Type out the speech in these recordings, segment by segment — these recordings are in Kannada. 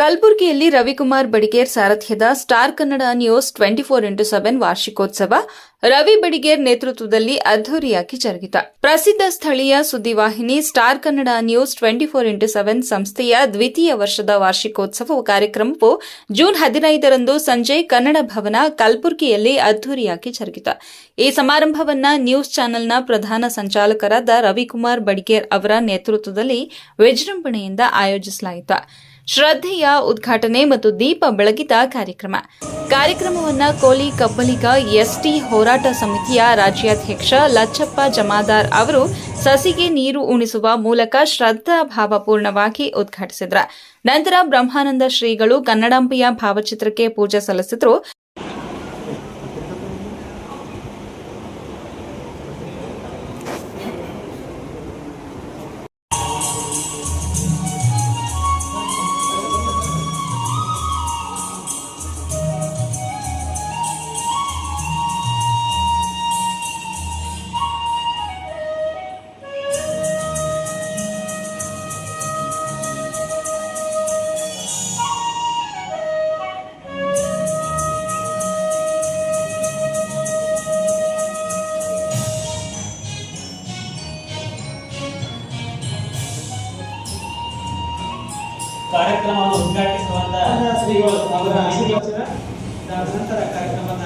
ಕಲಬುರಗಿಯಲ್ಲಿ Ravikumar Badiger ಸಾರಥ್ಯದ star Kannada news twenty four into seven ವಾರ್ಷಿಕೋತ್ಸವ ರವಿ ಬಡಿಗೇರ್ ನೇತೃತ್ವದಲ್ಲಿ ಅದ್ದೂರಿಯಾಗಿ ಜರುಗಿತ. ಪ್ರಸಿದ್ಧ ಸ್ಥಳೀಯ ಸುದ್ದಿವಾಹಿನಿ star Kannada news twenty four into seven ಸಂಸ್ಥೆಯ ದ್ವಿತೀಯ ವರ್ಷದ ವಾರ್ಷಿಕೋತ್ಸವ ಕಾರ್ಯಕ್ರಮವು ಜೂನ್ ಹದಿನೈದರಂದು ಸಂಜೆ ಕನ್ನಡ ಭವನ ಕಲಬುರಗಿಯಲ್ಲಿ ಅದ್ದೂರಿಯಾಗಿ ಜರುಗಿತ. ಈ ಸಮಾರಂಭವನ್ನ ನ್ಯೂಸ್ ಚಾನೆಲ್ನ ಪ್ರಧಾನ ಸಂಚಾಲಕರಾದ ರವಿಕುಮಾರ್ ಬಡಿಗೇರ್ ಅವರ ನೇತೃತ್ವದಲ್ಲಿ ವಿಜೃಂಭಣೆಯಿಂದ ಆಯೋಜಿಸಲಾಯಿತು. ಶ್ರದ್ಧೆಯ ಉದ್ಘಾಟನೆ ಮತ್ತು ದೀಪ ಬೆಳಗಿದ ಕಾರ್ಯಕ್ರಮ. ಕಾರ್ಯಕ್ರಮವನ್ನ ಕೋಲಿ ಕಬ್ಬಲಿಗ ಎಸ್ಟಿ ಹೋರಾಟ ಸಮಿತಿಯ ರಾಜ್ಯಾಧ್ಯಕ್ಷ ಲಚ್ಚಪ್ಪ ಜಮಾದಾರ್ ಅವರು ಸಸಿಗೆ ನೀರು ಉಣಿಸುವ ಮೂಲಕ ಶ್ರದ್ಧಾ ಭಾವಪೂರ್ಣವಾಗಿ ಉದ್ಘಾಟಿಸಿದ್ರ. ನಂತರ ಬ್ರಹ್ಮಾನಂದ ಶ್ರೀಗಳು ಕನ್ನಡಾಂಬೆಯ ಭಾವಚಿತ್ರಕ್ಕೆ ಪೂಜೆ ಸಲ್ಲಿಸಿದ್ರು. ಕಾರ್ಯಕ್ರಮವನ್ನು ಉದ್ಘಾಟಿಸುವಂತ ಶ್ರೀಗಳು ಅವರ ನಂತರ ಕಾರ್ಯಕ್ರಮದ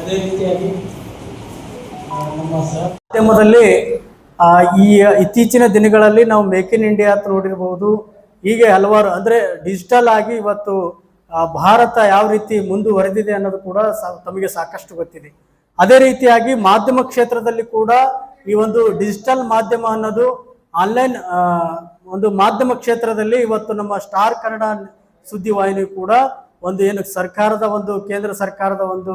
ಅದೇ ರೀತಿಯಾಗಿ ನಮ್ಮ ಸಹ ಮಾಧ್ಯಮದಲ್ಲಿ ಆ, ಈ ಇತ್ತೀಚಿನ ದಿನಗಳಲ್ಲಿ ನಾವು ಮೇಕ್ ಇನ್ ಇಂಡಿಯಾ ಅಂತ ನೋಡಿರ್ಬೋದು. ಹೀಗೆ ಹಲವಾರು ಅಂದ್ರೆ ಡಿಜಿಟಲ್ ಆಗಿ ಇವತ್ತು ಭಾರತ ಯಾವ ರೀತಿ ಮುಂದುವರೆದಿದೆ ಅನ್ನೋದು ಕೂಡ ತಮಗೆ ಸಾಕಷ್ಟು ಗೊತ್ತಿದೆ. ಅದೇ ರೀತಿಯಾಗಿ ಮಾಧ್ಯಮ ಕ್ಷೇತ್ರದಲ್ಲಿ ಕೂಡ ಈ ಒಂದು ಡಿಜಿಟಲ್ ಮಾಧ್ಯಮ ಅನ್ನೋದು ಆನ್ಲೈನ್ ಒಂದು ಮಾಧ್ಯಮ ಕ್ಷೇತ್ರದಲ್ಲಿ ಇವತ್ತು ನಮ್ಮ ಸ್ಟಾರ್ ಕನ್ನಡ ಸುದ್ದಿವಾಹಿನಿ ಕೂಡ ಒಂದು ಏನು ಸರ್ಕಾರದ ಒಂದು ಕೇಂದ್ರ ಸರ್ಕಾರದ ಒಂದು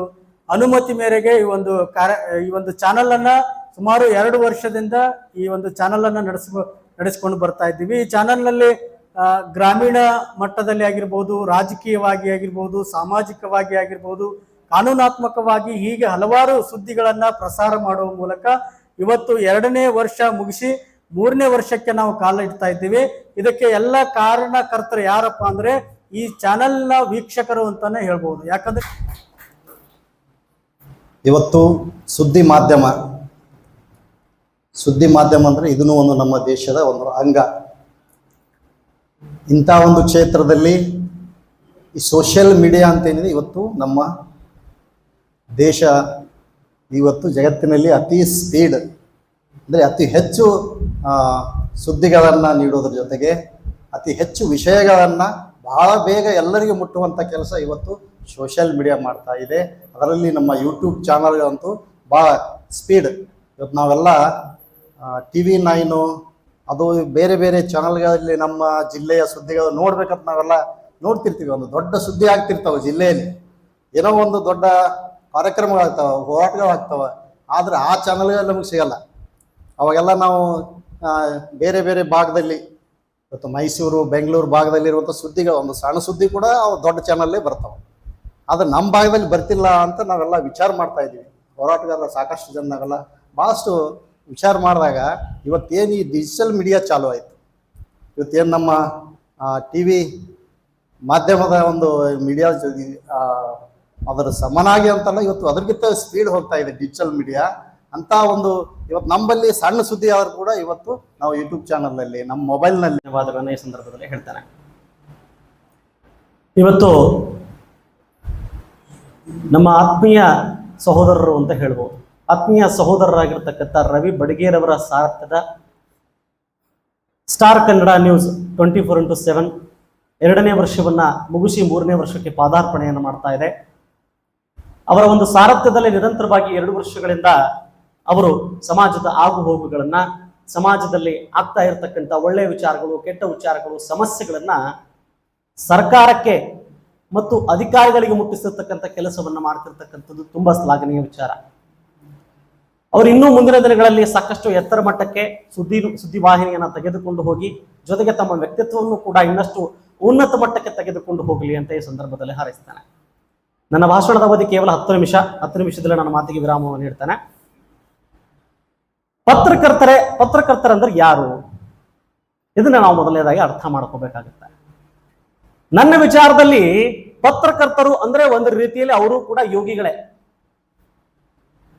ಅನುಮತಿ ಮೇರೆಗೆ ಈ ಒಂದು ಕಾರ್ಯ ಈ ಒಂದು ಚಾನಲನ್ನು ಸುಮಾರು ಎರಡು ವರ್ಷದಿಂದ ಈ ಒಂದು ಚಾನಲನ್ನು ನಡೆಸ ನಡೆಸ್ಕೊಂಡು ಬರ್ತಾ ಇದ್ದೀವಿ. ಈ ಚಾನಲ್ನಲ್ಲಿ ಆ, ಗ್ರಾಮೀಣ ಮಟ್ಟದಲ್ಲಿ ಆಗಿರ್ಬೋದು, ರಾಜಕೀಯವಾಗಿ ಆಗಿರ್ಬೋದು, ಸಾಮಾಜಿಕವಾಗಿ ಆಗಿರ್ಬೋದು, ಕಾನೂನಾತ್ಮಕವಾಗಿ ಹೀಗೆ ಹಲವಾರು ಸುದ್ದಿಗಳನ್ನ ಪ್ರಸಾರ ಮಾಡುವ ಮೂಲಕ ಇವತ್ತು ಎರಡನೇ ವರ್ಷ ಮುಗಿಸಿ ಮೂರನೇ ವರ್ಷಕ್ಕೆ ನಾವು ಕಾಲ ಇಡ್ತಾ ಇದ್ದೀವಿ. ಇದಕ್ಕೆ ಎಲ್ಲ ಕಾರಣಕರ್ತರು ಯಾರಪ್ಪ ಅಂದ್ರೆ ಈ ಚಾನೆಲ್ನ ವೀಕ್ಷಕರು ಅಂತಾನೆ ಹೇಳ್ಬೋದು. ಯಾಕಂದ್ರೆ ಇವತ್ತು ಸುದ್ದಿ ಮಾಧ್ಯಮ ಸುದ್ದಿ ಮಾಧ್ಯಮ ಅಂದರೆ ಇದೂ ಒಂದು ನಮ್ಮ ದೇಶದ ಒಂದು ಅಂಗ. ಇಂಥ ಒಂದು ಕ್ಷೇತ್ರದಲ್ಲಿ ಈ ಸೋಷಿಯಲ್ ಮೀಡಿಯಾ ಅಂತೇನಿದೆ, ಇವತ್ತು ನಮ್ಮ ದೇಶ ಇವತ್ತು ಜಗತ್ತಿನಲ್ಲಿ ಅತಿ ಸ್ಪೀಡ್ ಅಂದರೆ ಅತಿ ಹೆಚ್ಚು ಸುದ್ದಿಗಳನ್ನು ನೀಡೋದ್ರ ಜೊತೆಗೆ ಅತಿ ಹೆಚ್ಚು ವಿಷಯಗಳನ್ನು ಬಹಳ ಬೇಗ ಎಲ್ಲರಿಗೂ ಮುಟ್ಟುವಂಥ ಕೆಲಸ ಇವತ್ತು ಸೋಷಿಯಲ್ ಮೀಡಿಯಾ ಮಾಡ್ತಾ ಇದೆ. ಅದರಲ್ಲಿ ನಮ್ಮ ಯೂಟ್ಯೂಬ್ ಚಾನಲ್ಗಳಂತೂ ಭಾಳ ಸ್ಪೀಡ್ ಇವತ್ತು ನಾವೆಲ್ಲ ಟಿ ವಿ ನೈನು ಅದು ಬೇರೆ ಬೇರೆ ಚಾನಲ್ಗಳಲ್ಲಿ ನಮ್ಮ ಜಿಲ್ಲೆಯ ಸುದ್ದಿಗಳು ನೋಡ್ಬೇಕಂತ ನಾವೆಲ್ಲ ನೋಡ್ತಿರ್ತೀವಿ. ಒಂದು ದೊಡ್ಡ ಸುದ್ದಿ ಆಗ್ತಿರ್ತಾವೆ ಜಿಲ್ಲೆಯಲ್ಲಿ. ಏನೋ ಒಂದು ದೊಡ್ಡ ಕಾರ್ಯಕ್ರಮಗಳಾಗ್ತಾವೆ, ಹೋರಾಟಗಳಾಗ್ತಾವೆ. ಆದರೆ ಆ ಚಾನಲ್ಗಳು ನಮಗೆ ಸಿಗಲ್ಲ. ಅವಾಗೆಲ್ಲ ನಾವು ಬೇರೆ ಬೇರೆ ಭಾಗದಲ್ಲಿ, ಇವತ್ತು ಮೈಸೂರು, ಬೆಂಗಳೂರು ಭಾಗದಲ್ಲಿರುವಂಥ ಸುದ್ದಿಗಳು, ಒಂದು ಸಣ್ಣ ಸುದ್ದಿ ಕೂಡ ಅವು ದೊಡ್ಡ ಚಾನಲ್ಲೇ ಬರ್ತಾವೆ. ಆದರೆ ನಮ್ಮ ಭಾಗದಲ್ಲಿ ಬರ್ತಿಲ್ಲ ಅಂತ ನಾವೆಲ್ಲ ವಿಚಾರ ಮಾಡ್ತಾ ಇದ್ದೀವಿ. ಹೋರಾಟಗಾರರ ಸಾಕಷ್ಟು ಜನ ನಾವೆಲ್ಲ ಭಾಳಷ್ಟು ವಿಚಾರ ಮಾಡಿದಾಗ ಇವತ್ತೇನು ಈ ಡಿಜಿಟಲ್ ಮೀಡಿಯಾ ಚಾಲು ಆಯಿತು. ಇವತ್ತೇನು ನಮ್ಮ ಟಿ ವಿ ಮಾಧ್ಯಮದ ಒಂದು ಮೀಡಿಯಾ ಅದರ ಸಮನಾಗಿ ಅಂತಲ್ಲ ಇವತ್ತು ಅದಕ್ಕಿಂತ ಸ್ಪೀಡ್ ಹೋಗ್ತಾ ಇದೆ ಡಿಜಿಟಲ್ ಮೀಡಿಯಾ ಅಂತ ಒಂದು ಇವತ್ತು ನಮ್ಮಲ್ಲಿ ಸಣ್ಣ ಸುದ್ದಿ ಆದರೂ ಕೂಡ ಇವತ್ತು ನಾವು ಯೂಟ್ಯೂಬ್ ಚಾನಲ್ನಲ್ಲಿ ನಮ್ಮ ಮೊಬೈಲ್ನಲ್ಲಿ ಈ ಸಂದರ್ಭದಲ್ಲಿ ಹೇಳ್ತಾನೆ. ಇವತ್ತು ನಮ್ಮ ಆತ್ಮೀಯ ಸಹೋದರರು ಅಂತ ಹೇಳ್ಬೋದು. ಆತ್ಮೀಯ ಸಹೋದರರಾಗಿರ್ತಕ್ಕಂಥ ರವಿ ಬಡಗೇರವರ ಸಾರಥ್ಯದ star Kannada news twenty four into seven ಎರಡನೇ ವರ್ಷವನ್ನ ಮುಗಿಸಿ ಮೂರನೇ ವರ್ಷಕ್ಕೆ ಪಾದಾರ್ಪಣೆಯನ್ನು ಮಾಡ್ತಾ ಇದೆ. ಅವರ ಒಂದು ಸಾರಥ್ಯದಲ್ಲಿ ನಿರಂತರವಾಗಿ ಎರಡು ವರ್ಷಗಳಿಂದ ಅವರು ಸಮಾಜದ ಆಗು ಹೋಗುಗಳನ್ನ ಸಮಾಜದಲ್ಲಿ ಆಗ್ತಾ ಇರತಕ್ಕಂಥ ಒಳ್ಳೆಯ ವಿಚಾರಗಳು, ಕೆಟ್ಟ ವಿಚಾರಗಳು, ಸಮಸ್ಯೆಗಳನ್ನ ಸರ್ಕಾರಕ್ಕೆ ಮತ್ತು ಅಧಿಕಾರಿಗಳಿಗೆ ಮುಟ್ಟಿಸಿರ್ತಕ್ಕಂಥ ಕೆಲಸವನ್ನು ಮಾಡ್ತಿರ್ತಕ್ಕಂಥದ್ದು ತುಂಬಾ ಶ್ಲಾಘನೀಯ ವಿಚಾರ. ಅವರು ಇನ್ನೂ ಮುಂದಿನ ದಿನಗಳಲ್ಲಿ ಸಾಕಷ್ಟು ಎತ್ತರ ಮಟ್ಟಕ್ಕೆ ಸುದ್ದಿ, ಸುದ್ದಿವಾಹಿನಿಯನ್ನ ತೆಗೆದುಕೊಂಡು ಹೋಗಿ, ಜೊತೆಗೆ ತಮ್ಮ ವ್ಯಕ್ತಿತ್ವವನ್ನು ಕೂಡ ಇನ್ನಷ್ಟು ಉನ್ನತ ಮಟ್ಟಕ್ಕೆ ತೆಗೆದುಕೊಂಡು ಹೋಗಲಿ ಅಂತ ಈ ಸಂದರ್ಭದಲ್ಲಿ ಹಾರೈಸ್ತಾನೆ. ನನ್ನ ಭಾಷಣದ ಅವಧಿ ಕೇವಲ ಹತ್ತು ನಿಮಿಷ, ಹತ್ತು ನಿಮಿಷದಲ್ಲಿ ನನ್ನ ಮಾತಿಗೆ ವಿರಾಮವನ್ನು ನೀಡ್ತಾನೆ. ಪತ್ರಕರ್ತರೆ, ಪತ್ರಕರ್ತರಂದ್ರೆ ಯಾರು? ಇದನ್ನ ನಾವು ಮೊದಲನೇದಾಗಿ ಅರ್ಥ ಮಾಡ್ಕೋಬೇಕಾಗುತ್ತೆ. ನನ್ನ ವಿಚಾರದಲ್ಲಿ ಪತ್ರಕರ್ತರು ಅಂದ್ರೆ ಒಂದು ರೀತಿಯಲ್ಲಿ ಅವರು ಕೂಡ ಯೋಗಿಗಳೇ.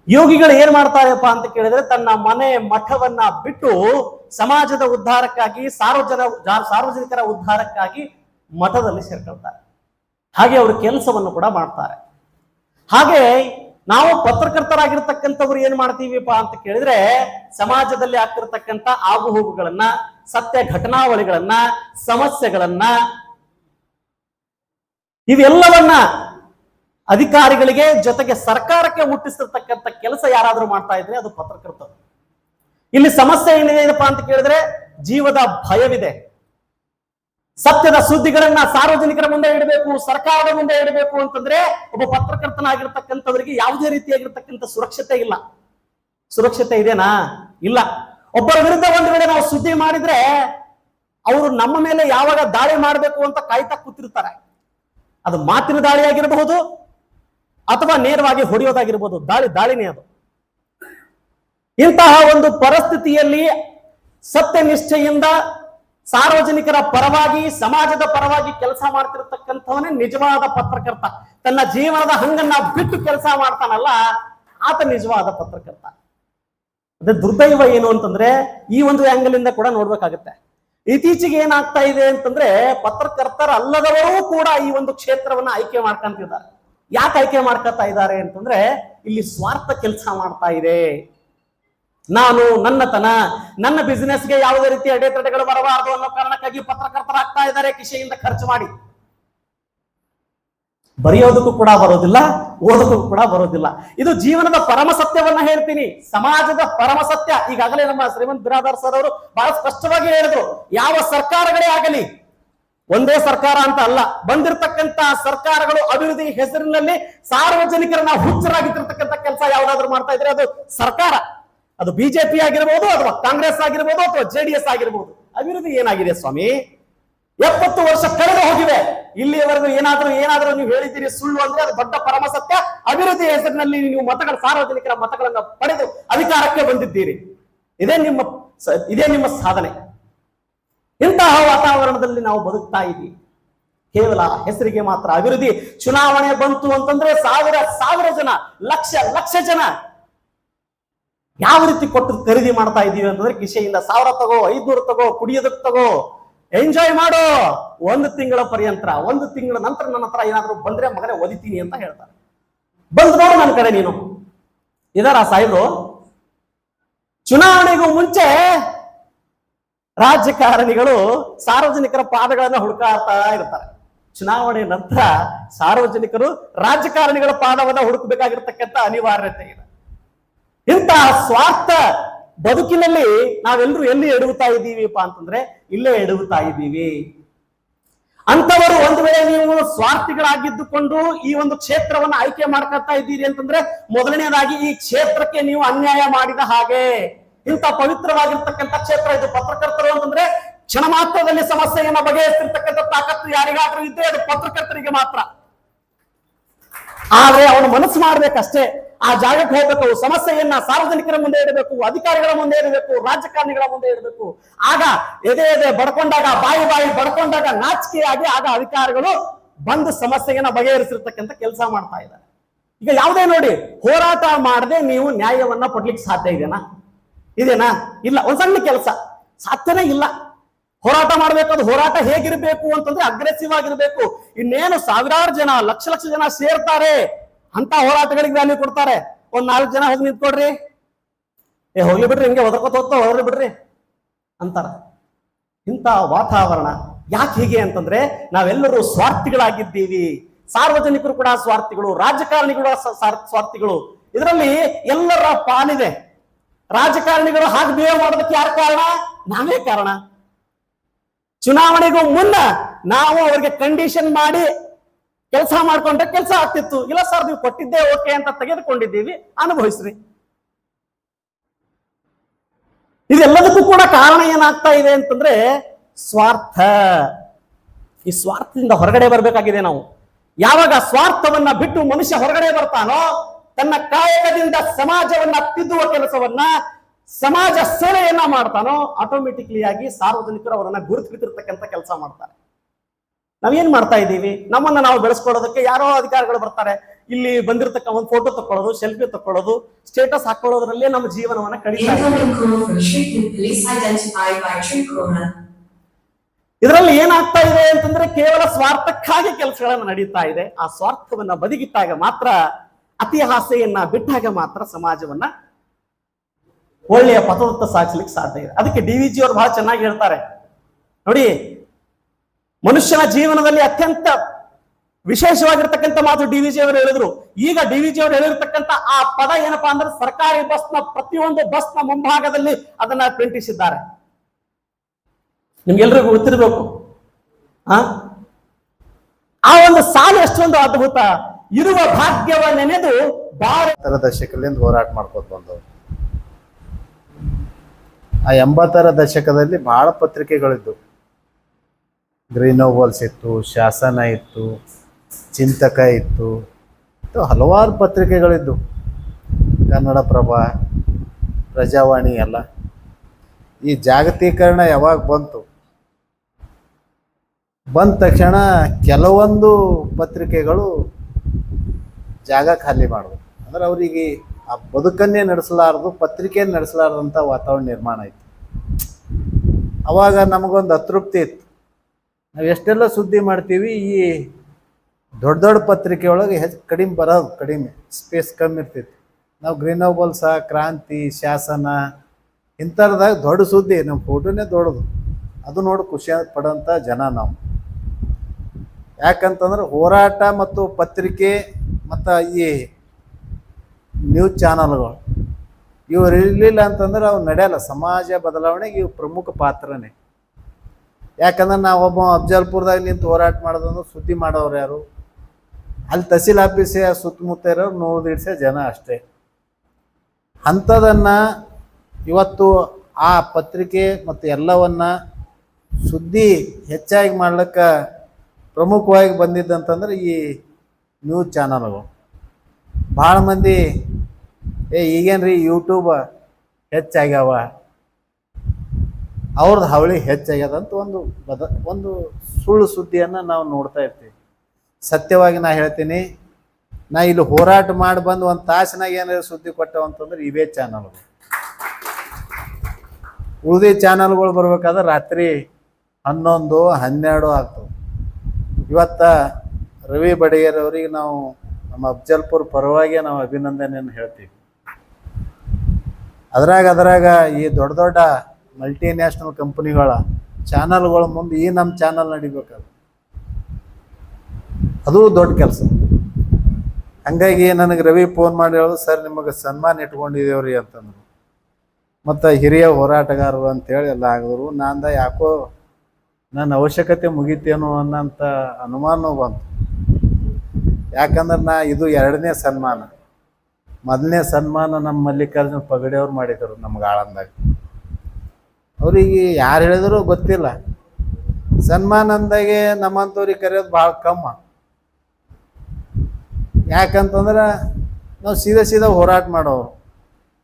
ಯೋಗಿಗಳು ಏನ್ ಮಾಡ್ತಾರೆಪ್ಪ ಅಂತ ಕೇಳಿದ್ರೆ ತನ್ನ ಮನೆ ಮಠವನ್ನ ಬಿಟ್ಟು ಸಮಾಜದ ಉದ್ಧಾರಕ್ಕಾಗಿ, ಸಾರ್ವಜನ ಸಾರ್ವಜನಿಕರ ಉದ್ಧಾರಕ್ಕಾಗಿ ಮಠದಲ್ಲಿ ಸೇರ್ಕೊಳ್ತಾರೆ. ಹಾಗೆ ಅವರು ಕೆಲಸವನ್ನು ಕೂಡ ಮಾಡ್ತಾರೆ. ಹಾಗೆ ನಾವು ಪತ್ರಕರ್ತರಾಗಿರ್ತಕ್ಕಂಥವ್ರು ಏನ್ ಮಾಡ್ತೀವಿಪ್ಪ ಅಂತ ಕೇಳಿದ್ರೆ ಸಮಾಜದಲ್ಲಿ ಆಗ್ತಿರ್ತಕ್ಕಂಥ ಆಗುಹೋಗುಗಳನ್ನ, ಸತ್ಯ ಘಟನಾವಳಿಗಳನ್ನ, ಸಮಸ್ಯೆಗಳನ್ನ, ಇವೆಲ್ಲವನ್ನ ಅಧಿಕಾರಿಗಳಿಗೆ ಜೊತೆಗೆ ಸರ್ಕಾರಕ್ಕೆ ಹುಟ್ಟಿಸಿರ್ತಕ್ಕಂಥ ಕೆಲಸ ಯಾರಾದರೂ ಮಾಡ್ತಾ ಇದ್ರೆ ಅದು ಪತ್ರಕರ್ತರು. ಇಲ್ಲಿ ಸಮಸ್ಯೆ ಏನಿದೆಯಪ್ಪ ಅಂತ ಕೇಳಿದ್ರೆ ಜೀವದ ಭಯವಿದೆ. ಸತ್ಯದ ಸುದ್ದಿಗಳನ್ನ ಸಾರ್ವಜನಿಕರ ಮುಂದೆ ಇಡಬೇಕು, ಸರ್ಕಾರದ ಮುಂದೆ ಇಡಬೇಕು ಅಂತಂದ್ರೆ ಒಬ್ಬ ಪತ್ರಕರ್ತನಾಗಿರ್ತಕ್ಕಂಥವರಿಗೆ ಯಾವುದೇ ರೀತಿಯಾಗಿರ್ತಕ್ಕಂಥ ಸುರಕ್ಷತೆ ಇಲ್ಲ. ಸುರಕ್ಷತೆ ಇದೆನಾ? ಇಲ್ಲ. ಒಬ್ಬರ ವಿರುದ್ಧ ಒಂದು ವೇಳೆ ನಾವು ಸುದ್ದಿ ಮಾಡಿದ್ರೆ ಅವರು ನಮ್ಮ ಮೇಲೆ ಯಾವಾಗ ದಾಳಿ ಮಾಡಬೇಕು ಅಂತ ಕಾಯ್ತಾ ಕೂತಿರ್ತಾರೆ. ಅದು ಮಾತಿನ ದಾಳಿ ಆಗಿರಬಹುದು ಅಥವಾ ನೇರವಾಗಿ ಹೊಡೆಯೋದಾಗಿರ್ಬೋದು, ದಾಳಿ, ದಾಳಿನೇ ಅದು. ಇಂತಹ ಒಂದು ಪರಿಸ್ಥಿತಿಯಲ್ಲಿ ಸತ್ಯನಿಷ್ಠೆಯಿಂದ ಸಾರ್ವಜನಿಕರ ಪರವಾಗಿ, ಸಮಾಜದ ಪರವಾಗಿ ಕೆಲಸ ಮಾಡ್ತಿರ್ತಕ್ಕಂಥವನೇ ನಿಜವಾದ ಪತ್ರಕರ್ತ. ತನ್ನ ಜೀವನದ ಹಂಗನ್ನ ಬಿಟ್ಟು ಕೆಲಸ ಮಾಡ್ತಾನಲ್ಲ, ಆತ ನಿಜವಾದ ಪತ್ರಕರ್ತ. ಅದೇ ದುರ್ದೈವ ಏನು ಅಂತಂದ್ರೆ, ಈ ಒಂದು ಆಂಗಲ್ ಇಂದ ಕೂಡ ನೋಡ್ಬೇಕಾಗತ್ತೆ. ಇತ್ತೀಚೆಗೆ ಏನಾಗ್ತಾ ಇದೆ ಅಂತಂದ್ರೆ, ಪತ್ರಕರ್ತರಲ್ಲದವರೂ ಕೂಡ ಈ ಒಂದು ಕ್ಷೇತ್ರವನ್ನ ಆಯ್ಕೆ ಮಾಡ್ಕೊಂತಿದ್ದಾರೆ. ಯಾಕೆ ಆಯ್ಕೆ ಮಾಡ್ಕೊತಾ ಇದ್ದಾರೆ ಅಂತಂದ್ರೆ ಇಲ್ಲಿ ಸ್ವಾರ್ಥ ಕೆಲಸ ಮಾಡ್ತಾ ಇದೆ. ನಾನು ನನ್ನತನ, ನನ್ನ ಬಿಸಿನೆಸ್ಗೆ ಯಾವುದೇ ರೀತಿ ಅಡೆತಡೆಗಳು ಬರಬಾರದು ಅನ್ನೋ ಕಾರಣಕ್ಕಾಗಿ ಪತ್ರಕರ್ತರಾಗ್ತಾ ಇದ್ದಾರೆ, ಕಿಶೆಯಿಂದ ಖರ್ಚು ಮಾಡಿ. ಬರೆಯೋದಕ್ಕೂ ಕೂಡ ಬರೋದಿಲ್ಲ, ಓದೋದಕ್ಕೂ ಕೂಡ ಬರೋದಿಲ್ಲ. ಇದು ಜೀವನದ ಪರಮ ಸತ್ಯವನ್ನ ಹೇಳ್ತೀನಿ. ಸಮಾಜದ ಪರಮ ಸತ್ಯ. ಈಗಾಗಲೇ ನಮ್ಮ ಶ್ರೀಮಂತ್ ಬಿರಾದಾರ್ ಸರ್ ಅವರು ಬಹಳ ಸ್ಪಷ್ಟವಾಗಿ ಹೇಳಿದ್ರು, ಯಾವ ಸರ್ಕಾರಗಳೇ ಆಗಲಿ ಒಂದೇ ಸರ್ಕಾರ ಅಂತ ಅಲ್ಲ, ಬಂದಿರತಕ್ಕಂತ ಸರ್ಕಾರಗಳು ಅಭಿವೃದ್ಧಿ ಹೆಸರಿನಲ್ಲಿ ಸಾರ್ವಜನಿಕರನ್ನ ಹುಚ್ಚರಾಗಿರ್ತಕ್ಕಂಥ ಕೆಲಸ ಯಾವ್ದಾದ್ರು ಮಾಡ್ತಾ ಇದ್ರೆ ಅದು ಸರ್ಕಾರ. ಅದು ಬಿಜೆಪಿ ಆಗಿರ್ಬೋದು ಅಥವಾ ಕಾಂಗ್ರೆಸ್ ಆಗಿರ್ಬೋದು ಅಥವಾ ಜೆಡಿಎಸ್ ಆಗಿರ್ಬೋದು. ಅಭಿವೃದ್ಧಿ ಏನಾಗಿದೆ ಸ್ವಾಮಿ? ಎಪ್ಪತ್ತು ವರ್ಷ ಕಳೆದು ಹೋಗಿವೆ ಇಲ್ಲಿಯವರೆಗೂ ಏನಾದ್ರೂ ಏನಾದ್ರೂ ನೀವು ಹೇಳಿದ್ದೀರಿ ಸುಳ್ಳು ಅಂದ್ರೆ ಅದು ದೊಡ್ಡ ಪರಮಸತ್ಯ. ಅಭಿವೃದ್ಧಿ ಹೆಸರಿನಲ್ಲಿ ನೀವು ಮತಗಳ, ಸಾರ್ವಜನಿಕರ ಮತಗಳನ್ನ ಪಡೆದು ಅಧಿಕಾರಕ್ಕೆ ಬಂದಿದ್ದೀರಿ. ಇದೇ ನಿಮ್ಮ ಇದೇ ನಿಮ್ಮ ಸಾಧನೆ. ಇಂತಹ ವಾತಾವರಣದಲ್ಲಿ ನಾವು ಬದುಕ್ತಾ ಇದ್ದೀವಿ. ಕೇವಲ ಹೆಸರಿಗೆ ಮಾತ್ರ ಅಭಿವೃದ್ಧಿ. ಚುನಾವಣೆ ಬಂತು ಅಂತಂದ್ರೆ ಸಾವಿರ ಸಾವಿರ ಜನ, ಲಕ್ಷ ಲಕ್ಷ ಜನ ಯಾವ ರೀತಿ ಕೊಟ್ಟು ಖರೀದಿ ಮಾಡ್ತಾ ಇದೀವಿ ಅಂತಂದ್ರೆ ಕಿಶೆಯಿಂದ ಸಾವಿರ ತಗೋ, ಐದ್ನೂರು ತಗೋ ಕುಡಿಯೋದಕ್ಕೆ ತಗೋ ಎಂಜಾಯ್ ಮಾಡೋ ಒಂದು ತಿಂಗಳ ಪರ್ಯಂತರ, ಒಂದು ತಿಂಗಳ ನಂತರ ನನ್ನ ಹತ್ರ ಏನಾದ್ರು ಬಂದ್ರೆ ಮಗನೇ ಒದಿತೀನಿ ಅಂತ ಹೇಳ್ತಾರೆ. ಬಂದ್ ನೋಡು ನನ್ನ ಕಡೆ ನೀನು. ಇದಾರ ಸಾಹೇಬ್ರು? ಚುನಾವಣೆಗೂ ಮುಂಚೆ ರಾಜಕಾರಣಿಗಳು ಸಾರ್ವಜನಿಕರ ಪಾದಗಳನ್ನ ಹುಡುಕಾಡ್ತಾ ಇರ್ತಾರೆ. ಚುನಾವಣೆ ನಂತರ ಸಾರ್ವಜನಿಕರು ರಾಜಕಾರಣಿಗಳ ಪಾದವನ್ನ ಹುಡುಕಬೇಕಾಗಿರ್ತಕ್ಕಂಥ ಅನಿವಾರ್ಯತೆ ಇದೆ. ಇಂತಹ ಸ್ವಾರ್ಥ ಬದುಕಿನಲ್ಲಿ ನಾವೆಲ್ಲರೂ ಎಲ್ಲಿ ಎಡುಗುತ್ತಾ ಇದ್ದೀವಿಪ್ಪ ಅಂತಂದ್ರೆ ಇಲ್ಲೇ ಎಡುಗುತ್ತಾ ಇದ್ದೀವಿ. ಅಂತವರು ಒಂದು ವೇಳೆ ನೀವು ಸ್ವಾರ್ಥಿಗಳಾಗಿದ್ದುಕೊಂಡು ಈ ಒಂದು ಕ್ಷೇತ್ರವನ್ನ ಆಯ್ಕೆ ಮಾಡ್ಕೊತಾ ಇದ್ದೀರಿ ಅಂತಂದ್ರೆ ಮೊದಲನೇದಾಗಿ ಈ ಕ್ಷೇತ್ರಕ್ಕೆ ನೀವು ಅನ್ಯಾಯ ಮಾಡಿದ ಹಾಗೆ. ಇಂಥ ಪವಿತ್ರವಾಗಿರ್ತಕ್ಕಂಥ ಕ್ಷೇತ್ರ ಇದು. ಪತ್ರಕರ್ತರು ಅಂತಂದ್ರೆ ಕ್ಷಣ ಮಾತ್ರದಲ್ಲಿ ಸಮಸ್ಯೆಯನ್ನ ಬಗೆಹರಿಸಿರ್ತಕ್ಕಂಥ ತಾಕತ್ತು ಯಾರಿಗಾದ್ರೂ ಇದ್ರೆ ಅದು ಪತ್ರಕರ್ತರಿಗೆ ಮಾತ್ರ. ಆದ್ರೆ ಅವನು ಮನಸ್ಸು ಮಾಡ್ಬೇಕಷ್ಟೇ. ಆ ಜಾಗಕ್ಕೆ ಹೋಗ್ಬೇಕು, ಸಮಸ್ಯೆಯನ್ನ ಸಾರ್ವಜನಿಕರ ಮುಂದೆ ಇಡಬೇಕು, ಅಧಿಕಾರಿಗಳ ಮುಂದೆ ಇಡಬೇಕು, ರಾಜಕಾರಣಿಗಳ ಮುಂದೆ ಇಡಬೇಕು. ಆಗ ಎದೆ ಎದೆ ಬಡ್ಕೊಂಡಾಗ, ಬಾಯಿ ಬಾಯಿ ಬಡ್ಕೊಂಡಾಗ ನಾಚಿಕೆಯಾಗಿ ಆಗ ಅಧಿಕಾರಿಗಳು ಬಂದು ಸಮಸ್ಯೆಯನ್ನ ಬಗೆಹರಿಸಿರ್ತಕ್ಕಂಥ ಕೆಲಸ ಮಾಡ್ತಾ ಇದ್ದಾರೆ. ಈಗ ಯಾವುದೇ ನೋಡಿ ಹೋರಾಟ ಮಾಡದೆ ನೀವು ನ್ಯಾಯವನ್ನ ಕೊಡ್ಲಿಕ್ಕೆ ಸಾಧ್ಯ ಇದೆನಾ ಇದೇನಾ? ಇಲ್ಲ ಒಂದ್ ಸಣ್ಣ ಕೆಲಸ. ಸಾಧ್ಯನೇ ಇಲ್ಲ. ಹೋರಾಟ ಮಾಡ್ಬೇಕು, ಅದು ಹೋರಾಟ ಹೇಗಿರ್ಬೇಕು ಅಂತಂದ್ರೆ ಅಗ್ರೆಸಿವ್ ಆಗಿರ್ಬೇಕು. ಇನ್ನೇನು ಸಾವಿರಾರು ಜನ, ಲಕ್ಷ ಲಕ್ಷ ಜನ ಸೇರ್ತಾರೆ. ಅಂತ ಹೋರಾಟಗಳಿಗೆ ವ್ಯಾಲ್ಯೂ ಕೊಡ್ತಾರೆ. ಒಂದ್ ನಾಲ್ಕು ಜನ ಹೋಗಿ ನಿಂತ್ಕೊಡ್ರಿ. ಏ, ಹೋಗ್ಲಿ ಬಿಡ್ರಿ, ಹಿಂಗೆ ಒದರ್ಕೋತ ಹೋಗ್ತಾ ಹೋಗ್ಲಿ ಬಿಡ್ರಿ ಅಂತಾರ. ಇಂಥ ವಾತಾವರಣ ಯಾಕೆ ಹೀಗೆ ಅಂತಂದ್ರೆ ನಾವೆಲ್ಲರೂ ಸ್ವಾರ್ಥಿಗಳಾಗಿದ್ದೀವಿ. ಸಾರ್ವಜನಿಕರು ಕೂಡ ಸ್ವಾರ್ಥಿಗಳು, ರಾಜಕಾರಣಿಗಳು ಸ್ವಾರ್ಥಿಗಳು. ಇದರಲ್ಲಿ ಎಲ್ಲರ ಪಾಲಿದೆ. ರಾಜಕಾರಣಿಗಳು ಹಾಗೆ ಬಿಹೇವ್ ಮಾಡೋದಕ್ಕೆ ಯಾರು ಕಾರಣ? ನಾವೇ ಕಾರಣ. ಚುನಾವಣೆಗೂ ಮುನ್ನ ನಾವು ಅವರಿಗೆ ಕಂಡೀಷನ್ ಮಾಡಿ ಕೆಲಸ ಮಾಡ್ಕೊಂಡ್ರೆ ಕೆಲಸ ಆಗ್ತಿತ್ತು. ಇಲ್ಲ ಸರ್ ನೀವು ಕೊಟ್ಟಿದ್ದೇ ಓಕೆ ಅಂತ ತೆಗೆದುಕೊಂಡಿದ್ದೀವಿ. ಅನುಭವಿಸ್ರಿ. ಇದೆಲ್ಲದಕ್ಕೂ ಕೂಡ ಕಾರಣ ಏನಾಗ್ತಾ ಇದೆ ಅಂತಂದ್ರೆ ಸ್ವಾರ್ಥ. ಈ ಸ್ವಾರ್ಥದಿಂದ ಹೊರಗಡೆ ಬರಬೇಕಾಗಿದೆ ನಾವು. ಯಾವಾಗ ಸ್ವಾರ್ಥವನ್ನ ಬಿಟ್ಟು ಮನುಷ್ಯ ಹೊರಗಡೆ ಬರ್ತಾನೋ ತನ್ನ ಕಾಯಕದಿಂದ ಸಮಾಜವನ್ನ ತಿದ್ದುವ ಕೆಲಸವನ್ನ ಸಮಾಜ ಸೇವೆಯನ್ನ ಮಾಡ್ತಾನೋ ಆಟೋಮೆಟಿಕ್ಲಿ ಆಗಿ ಸಾರ್ವಜನಿಕರು ಅವರನ್ನ ಗುರುತಿರ್ತಕ್ಕಂಥ ಕೆಲಸ ಮಾಡ್ತಾರೆ. ನಾವೇನ್ ಮಾಡ್ತಾ ಇದ್ದೀವಿ? ನಮ್ಮನ್ನ ನಾವು ಬೆಳೆಸ್ಕೊಳ್ಳೋದಕ್ಕೆ ಯಾರೋ ಅಧಿಕಾರಿಗಳು ಬರ್ತಾರೆ. ಇಲ್ಲಿ ಬಂದಿರತಕ್ಕ ಒಂದು ಫೋಟೋ ತಕೊಳ್ಳೋದು ಸೆಲ್ಫಿ ತಕೊಳ್ಳೋದು ಸ್ಟೇಟಸ್ ಹಾಕೊಳ್ಳೋದ್ರಲ್ಲೇ ನಮ್ಮ ಜೀವನವನ್ನ Truecaller. ಇದರಲ್ಲಿ ಏನಾಗ್ತಾ ಇದೆ ಅಂತಂದ್ರೆ ಕೇವಲ ಸ್ವಾರ್ಥಕ್ಕಾಗಿ ಕೆಲಸಗಳನ್ನು ನಡೀತಾ ಇದೆ. ಆ ಸ್ವಾರ್ಥವನ್ನ ಬದಿಗಿಟ್ಟಾಗ ಮಾತ್ರ ಅತಿ ಆಸೆಯನ್ನ ಬಿಟ್ಟಾಗ ಮಾತ್ರ ಸಮಾಜವನ್ನ ಒಳ್ಳೆಯ ಪಥದತ್ತ ಸಾಗಿಸ್ಲಿಕ್ಕೆ ಸಾಧ್ಯ ಇದೆ. ಅದಕ್ಕೆ ಡಿ ವಿ ಅವರು ಬಹಳ ಚೆನ್ನಾಗಿ ಹೇಳ್ತಾರೆ. ನೋಡಿ, ಮನುಷ್ಯನ ಜೀವನದಲ್ಲಿ ಅತ್ಯಂತ ವಿಶೇಷವಾಗಿರ್ತಕ್ಕಂಥ ಮಾತು ಡಿ ವಿಜಿ ಅವರು ಹೇಳಿದ್ರು. ಈಗ ಡಿ ವಿಜಿ ಅವರು ಹೇಳಿರ್ತಕ್ಕಂಥ ಆ ಪದ ಏನಪ್ಪಾ ಅಂದ್ರೆ ಸರ್ಕಾರಿ ಬಸ್ನ ಪ್ರತಿಯೊಂದು ಬಸ್ನ ಮುಂಭಾಗದಲ್ಲಿ ಅದನ್ನ ಪ್ರಿಂಟಿಸಿದ್ದಾರೆ. ನಿಮ್ಗೆಲ್ರಿಗೂ ಗೊತ್ತಿರಬೇಕು. ಆ ಒಂದು ಸಾಲು ಎಷ್ಟೊಂದು ಅದ್ಭುತ ಇರುವ ಭಾಗ್ಯವ ನೆನೆದು ಎಂಬತ್ತರ ದಶಕದಿಂದ ಹೋರಾಟ ಮಾಡ್ಕೊತ ಬಂದವರು. ಆ ಎಂಬತ್ತರ ದಶಕದಲ್ಲಿ ಬಹಳ ಪತ್ರಿಕೆಗಳಿದ್ದು ಗ್ರೀನೋವಲ್ಸ್ ಇತ್ತು, ಶಾಸನ ಇತ್ತು, ಚಿಂತಕ ಇತ್ತು ಹಲವಾರು ಪತ್ರಿಕೆಗಳಿದ್ದು ಕನ್ನಡಪ್ರಭ, ಪ್ರಜಾವಾಣಿ ಎಲ್ಲ. ಈ ಜಾಗತೀಕರಣ ಯಾವಾಗ ಬಂತು? ಬಂದ ತಕ್ಷಣ ಕೆಲವೊಂದು ಪತ್ರಿಕೆಗಳು ಜಾಗ ಖಾಲಿ ಮಾಡಬೇಕು. ಅಂದ್ರೆ ಅವರಿಗೆ ಆ ಬದುಕನ್ನೇ ನಡೆಸಲಾರದು ಪತ್ರಿಕೆ ನಡೆಸಲಾರದಂಥ ವಾತಾವರಣ ನಿರ್ಮಾಣ ಆಯಿತು. ಅವಾಗ ನಮಗೊಂದು ಅತೃಪ್ತಿ ಇತ್ತು. ನಾವು ಎಷ್ಟೆಲ್ಲ ಸುದ್ದಿ ಮಾಡ್ತೀವಿ, ಈ ದೊಡ್ಡ ದೊಡ್ಡ ಪತ್ರಿಕೆ ಒಳಗೆ ಹೆಚ್ಚು ಕಡಿಮೆ ಬರೋದು, ಕಡಿಮೆ ಸ್ಪೇಸ್ ಕಮ್ಮಿ ಇರ್ತೈತಿ. ನಾವು ಗ್ರೀನೋಬಲ್ಸ ಕ್ರಾಂತಿ, ಶಾಸನ ಇಂಥದ್ದಾಗ ದೊಡ್ಡ ಸುದ್ದಿ ನಮ್ಮ ಫೋಟೋನೇ ದೊಡ್ಡದು. ಅದು ನೋಡಿ ಖುಷಿ ಪಡೋಂಥ ಜನ ನಾವು. ಯಾಕಂತಂದ್ರೆ ಹೋರಾಟ ಮತ್ತು ಪತ್ರಿಕೆ ಮತ್ತು ಈ ನ್ಯೂಸ್ ಚಾನಲ್ಗಳು ಇವ್ರು ಇರಲಿಲ್ಲ ಅಂತಂದ್ರೆ ಅವ್ರು ನಡೆಯಲ್ಲ. ಸಮಾಜ ಬದಲಾವಣೆಗೆ ಇವು ಪ್ರಮುಖ ಪಾತ್ರನೇ. ಯಾಕಂದ್ರೆ ನಾವು ಒಬ್ಬ ಅಫ್ಜಲ್ಪುರದಾಗ ನಿಂತು ಹೋರಾಟ ಮಾಡೋದಂದ್ರೆ ಸುದ್ದಿ ಮಾಡೋರು ಯಾರು? ಅಲ್ಲಿ ತಹಸೀಲ್ ಆಫೀಸೇ ಸುತ್ತಮುತ್ತ ಇರೋರು ನೂರು ಜನ ಅಷ್ಟೇ. ಅಂಥದನ್ನು ಇವತ್ತು ಆ ಪತ್ರಿಕೆ ಮತ್ತು ಎಲ್ಲವನ್ನ ಸುದ್ದಿ ಹೆಚ್ಚಾಗಿ ಮಾಡ್ಲಿಕ್ಕೆ ಪ್ರಮುಖವಾಗಿ ಬಂದಿದ್ದಂತಂದ್ರೆ ಈ ನ್ಯೂಸ್ ಚಾನಲ್ಗಳು ಭಾಳ ಮಂದಿ, ಏ, ಈಗೇನ್ರಿ ಯೂಟ್ಯೂಬ್ ಹೆಚ್ಚಾಗ್ಯಾವ? ಅವ್ರದ್ದು ಹಾವಳಿ ಹೆಚ್ಚಾಗ್ಯದ ಅಂತ ಒಂದು ಬದ ಒಂದು ಸುಳ್ಳು ಸುದ್ದಿಯನ್ನು ನಾವು ನೋಡ್ತಾ ಇರ್ತೀವಿ. ಸತ್ಯವಾಗಿ ನಾ ಹೇಳ್ತೀನಿ, ನಾ ಇಲ್ಲಿ ಹೋರಾಟ ಮಾಡಿ ಬಂದು ಒಂದು ತಾಸಿನಾಗ ಏನಾದ್ರು ಸುದ್ದಿ ಕೊಟ್ಟವು ಅಂತಂದ್ರೆ ಇವೇ ಚಾನಲ್ಗಳು ಉಳಿದಿ ಚಾನಲ್ಗಳು ಬರ್ಬೇಕಾದ್ರೆ ರಾತ್ರಿ ಹನ್ನೊಂದು, ಹನ್ನೆರಡು ಆಗ್ತವೆ. ಇವತ್ತ ರವಿ ಬಡಿಯರ್ ಅವರಿಗೆ ನಾವು ನಮ್ಮ ಅಫ್ಜಲ್ಪುರ್ ಪರವಾಗಿ ನಾವು ಅಭಿನಂದನೆಯನ್ನು ಹೇಳ್ತೀವಿ. ಅದ್ರಾಗ ಅದ್ರಾಗ ಈ ದೊಡ್ಡ ದೊಡ್ಡ ಮಲ್ಟಿನ್ಯಾಷನಲ್ ಕಂಪನಿಗಳ ಚಾನಲ್ಗಳ ಮುಂದೆ ಈ ನಮ್ಮ ಚಾನಲ್ ನಡಿಬೇಕದು. ಅದು ದೊಡ್ಡ ಕೆಲಸ. ಹಂಗಾಗಿ ನನಗೆ ರವಿ ಫೋನ್ ಮಾಡಿ ಹೇಳೋದು ಸರ್, ನಿಮಗೆ ಸನ್ಮಾನ ಇಟ್ಕೊಂಡಿದ್ದೇವ್ರಿ ಅಂತಂದರು. ಮತ್ತು ಹಿರಿಯ ಹೋರಾಟಗಾರರು ಅಂತೇಳಿ ಎಲ್ಲ ಆಗಿದ್ರು. ನಂದ ಯಾಕೋ ನನ್ನ ಅವಶ್ಯಕತೆ ಮುಗೀತೇನೋ ಅನ್ನೋಂಥ ಅನುಮಾನ ಬಂತು. ಯಾಕಂದ್ರೆ ನಾ ಇದು ಎರಡನೇ ಸನ್ಮಾನ. ಮೊದಲನೇ ಸನ್ಮಾನ ನಮ್ಮ ಮಲ್ಲಿಕಾರ್ಜುನ ಪಗಡೆಯವ್ರು ಮಾಡಿದ್ರು ನಮ್ಗೆ ಆಳಂದಾಗ. ಅವ್ರಿಗೆ ಯಾರು ಹೇಳಿದ್ರು ಗೊತ್ತಿಲ್ಲ. ಸನ್ಮಾನ ಅಂದಾಗೆ ನಮ್ಮಂಥವ್ರಿಗೆ ಕರೆಯೋದು ಭಾಳ ಕಮ್ಮ. ಯಾಕಂತಂದ್ರೆ ನಾವು ಸೀದಾ ಸೀದಾ ಹೋರಾಟ ಮಾಡೋರು.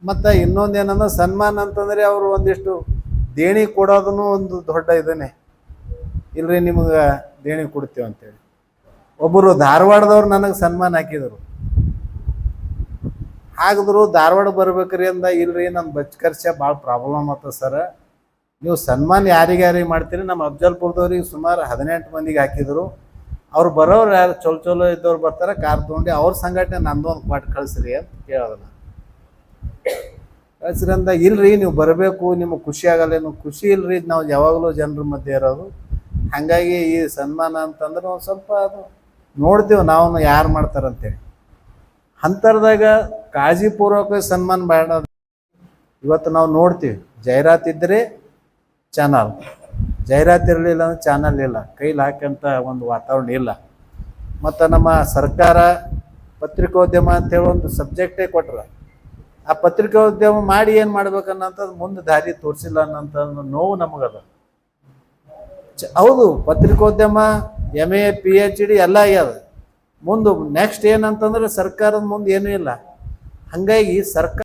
ಮತ್ತು ಇನ್ನೊಂದು ಏನಂದ್ರೆ ಸನ್ಮಾನ ಅಂತಂದರೆ ಅವರು ಒಂದಿಷ್ಟು ದೇಣಿ ಕೊಡೋದನ್ನು ಒಂದು ದೊಡ್ಡ ಇದನ್ನೇ. ಇಲ್ರಿ ನಿಮ್ಗೆ ದೇಣಿ ಕೊಡ್ತೀವಿ ಅಂತೇಳಿ ಒಬ್ಬರು ಧಾರವಾಡದವ್ರು ನನಗೆ ಸನ್ಮಾನ ಹಾಕಿದರು. ಹಾಕಿದ್ರು ಧಾರವಾಡ ಬರ್ಬೇಕ್ರಿ ಅಂದ, ಇಲ್ರಿ ನನ್ನ ಬಚ್ ಖರ್ಚ ಭಾಳ ಪ್ರಾಬ್ಲಮ್ ಆತ ಸರ. ನೀವು ಸನ್ಮಾನ ಯಾರಿಗೆ ಯಾರಿಗೆ ಮಾಡ್ತೀರಿ? ನಮ್ಮ ಅಫ್ಜಲ್ಪುರದವ್ರಿಗೆ ಸುಮಾರು ಹದಿನೆಂಟು ಮಂದಿಗೆ ಹಾಕಿದ್ರು. ಅವ್ರು ಬರೋರು ಯಾರು ಚಲೋ ಚಲೋ ಇದ್ದವ್ರು ಬರ್ತಾರೆ, ಕಾರ್ ತೊಗೊಂಡು ಅವ್ರ ಸಂಘಟನೆ ನಂದು ಒಂದು ಕೊಟ್ಟು ಕಳಿಸ್ರಿ ಅಂತ ಕೇಳೋದನ್ನ. ನಾನು ಕಳಿಸ್ರಿ ಅಂದ, ಇಲ್ರಿ, ನೀವು ಬರಬೇಕು, ನಿಮಗೆ ಖುಷಿ ಆಗಲ್ಲ ನೀವು ಖುಷಿ ಇಲ್ರಿ, ನಾವು ಯಾವಾಗಲೂ ಜನರ ಮಧ್ಯೆ ಇರೋದು. ಹಾಗಾಗಿ ಈ ಸನ್ಮಾನ ಅಂತಂದ್ರೆ ಒಂದು ಸ್ವಲ್ಪ ಅದು ನೋಡ್ತೀವಿ ನಾವು ಯಾರು ಮಾಡ್ತಾರಂತೇಳಿ. ಅಂತರ್ದಾಗ ಕಾಳಜಿಪೂರ್ವಕ ಸನ್ಮಾನ ಬೇಡ ಇವತ್ತು ನಾವು ನೋಡ್ತೀವಿ, ಜಾಹೀರಾತು ಇದ್ದರೆ ಚಾನಲ್. ಜಾಹೀರಾತು ಇರಲಿಲ್ಲ ಅಂದ್ರೆ ಚಾನಲ್ ಇಲ್ಲ. ಕೈಲಿ ಹಾಕಂತ ಒಂದು ವಾತಾವರಣ ಇಲ್ಲ. ಮತ್ತು ನಮ್ಮ ಸರ್ಕಾರ ಪತ್ರಿಕೋದ್ಯಮ ಅಂತೇಳಿ ಒಂದು ಸಬ್ಜೆಕ್ಟೇ ಕೊಟ್ರ. ಆ ಪತ್ರಿಕೋದ್ಯಮ ಮಾಡಿ ಏನು ಮಾಡ್ಬೇಕನ್ನಂಥದ್ದು ಮುಂದೆ ದಾರಿ ತೋರಿಸಿಲ್ಲ ಅನ್ನೋಂಥ ನೋವು ನಮಗದ. ಹೌದು, ಪತ್ರಿಕೋದ್ಯಮ M A P H D ಎಲ್ಲ ಆಗ್ಯದ. ಮುಂದೆ ನೆಕ್ಸ್ಟ್ ಏನಂತಂದ್ರೆ ಸರ್ಕಾರದ ಮುಂದೆ ಏನೂ ಇಲ್ಲ. ಹಾಗಾಗಿ ಸರ್ಕಾರ